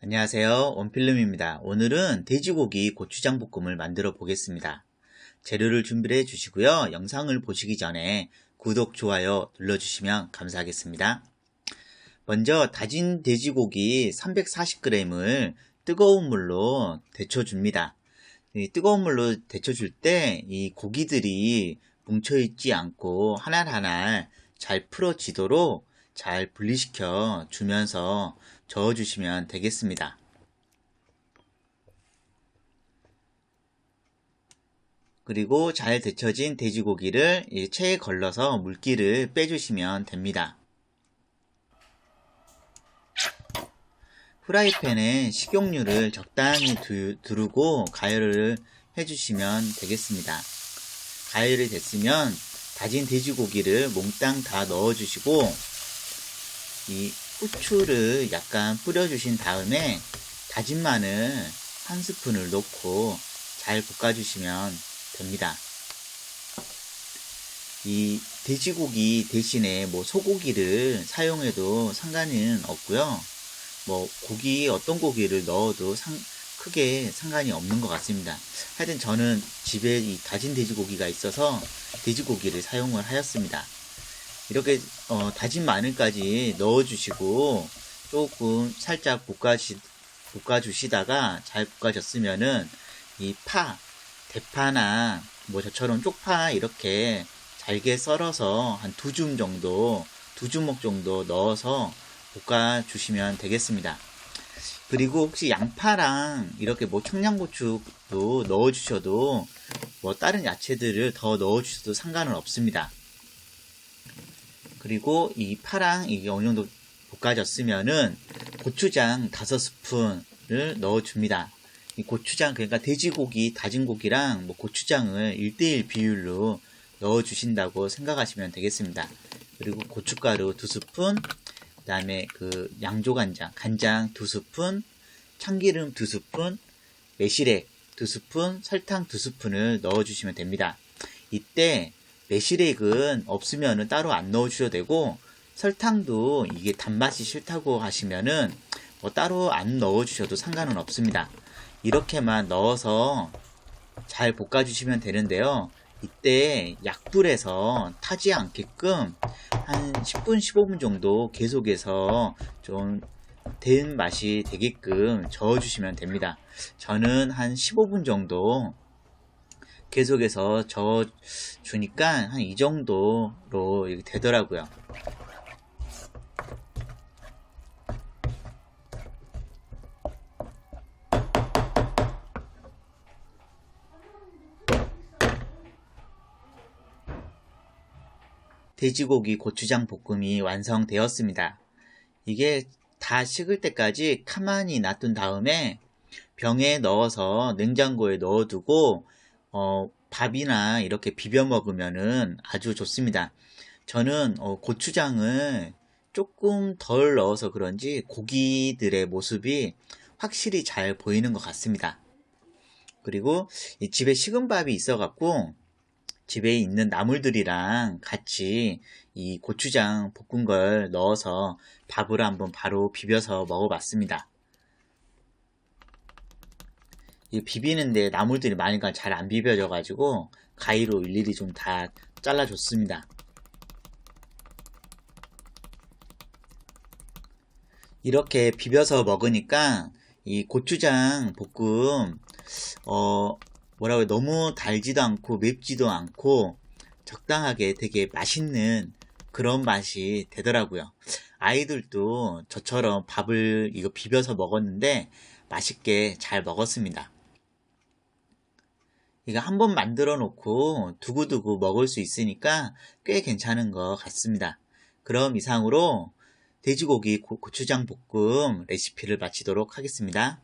안녕하세요. 원필름입니다. 오늘은 돼지고기 고추장 볶음을 만들어 보겠습니다. 재료를 준비해 주시고요. 영상을 보시기 전에 구독 좋아요 눌러주시면 감사하겠습니다. 먼저 다진 돼지고기 340g을 뜨거운 물로 데쳐 줍니다. 뜨거운 물로 데쳐 줄 때 이 고기들이 뭉쳐 있지 않고 하나하나 잘 풀어지도록 잘 분리시켜 주면서 저어주시면 되겠습니다. 그리고 잘 데쳐진 돼지고기를 체에 걸러서 물기를 빼주시면 됩니다. 프라이팬에 식용유를 적당히 두, 두르고 가열을 해주시면 되겠습니다. 가열이 됐으면 다진 돼지고기를 몽땅 다 넣어주시고 이 후추를 약간 뿌려주신 다음에 다진 마늘 한 스푼을 넣고 잘 볶아주시면 됩니다. 이 돼지고기 대신에 뭐 소고기를 사용해도 상관은 없고요. 뭐 고기 어떤 고기를 넣어도 상, 크게 상관이 없는 것 같습니다. 하여튼 저는 집에 이 다진 돼지고기가 있어서 돼지고기를 사용을 하였습니다. 이렇게 어, 다진 마늘까지 넣어주시고 조금 살짝 볶아시, 볶아주시다가 잘 볶아졌으면은 이 파, 대파나 뭐 저처럼 쪽파 이렇게 잘게 썰어서 한 두 줌 정도, 두 주먹 정도 넣어서 볶아주시면 되겠습니다. 그리고 혹시 양파랑 이렇게 뭐 청양고추도 넣어주셔도 뭐 다른 야채들을 더 넣어주셔도 상관은 없습니다. 그리고 이 파랑 이게 어느 정도 볶아졌으면은 고추장 5스푼을 넣어줍니다. 이 고추장 그러니까 돼지고기 다진 고기랑 뭐 고추장을 1대1 비율로 넣어주신다고 생각하시면 되겠습니다. 그리고 고춧가루 2스푼 그 다음에 그 양조간장, 간장 2스푼, 참기름 2스푼, 매실액 2스푼, 설탕 2스푼을 넣어주시면 됩니다. 이때 매실액은 없으면 따로 안 넣어주셔도 되고 설탕도 이게 단맛이 싫다고 하시면은 뭐 따로 안 넣어주셔도 상관은 없습니다. 이렇게만 넣어서 잘 볶아주시면 되는데요. 이때 약불에서 타지 않게끔 한 10분 15분 정도 계속해서 좀 된 맛이 되게끔 저어주시면 됩니다. 저는 한 15분 정도 계속해서 저어 주니까 한 이 정도로 되더라고요. 돼지고기 고추장 볶음이 완성되었습니다. 이게 다 식을 때까지 가만히 놔둔 다음에 병에 넣어서 냉장고에 넣어두고 어, 밥이나 이렇게 비벼 먹으면은 아주 좋습니다. 저는 어, 고추장을 조금 덜 넣어서 그런지 고기들의 모습이 확실히 잘 보이는 것 같습니다. 그리고 집에 식은 밥이 있어 갖고 집에 있는 나물들이랑 같이 이 고추장 볶은 걸 넣어서 밥을 한번 바로 비벼서 먹어봤습니다. 이 비비는데 나물들이 많으니까 잘 안 비벼져 가지고 가위로 일일이 좀 다 잘라줬습니다. 이렇게 비벼서 먹으니까 이 고추장 볶음 어 뭐라고 해 너무 달지도 않고 맵지도 않고 적당하게 되게 맛있는 그런 맛이 되더라고요. 아이들도 저처럼 밥을 이거 비벼서 먹었는데 맛있게 잘 먹었습니다. 이거 한 번 만들어 놓고 두고두고 먹을 수 있으니까 꽤 괜찮은 것 같습니다. 그럼 이상으로 돼지고기 고추장 볶음 레시피를 마치도록 하겠습니다.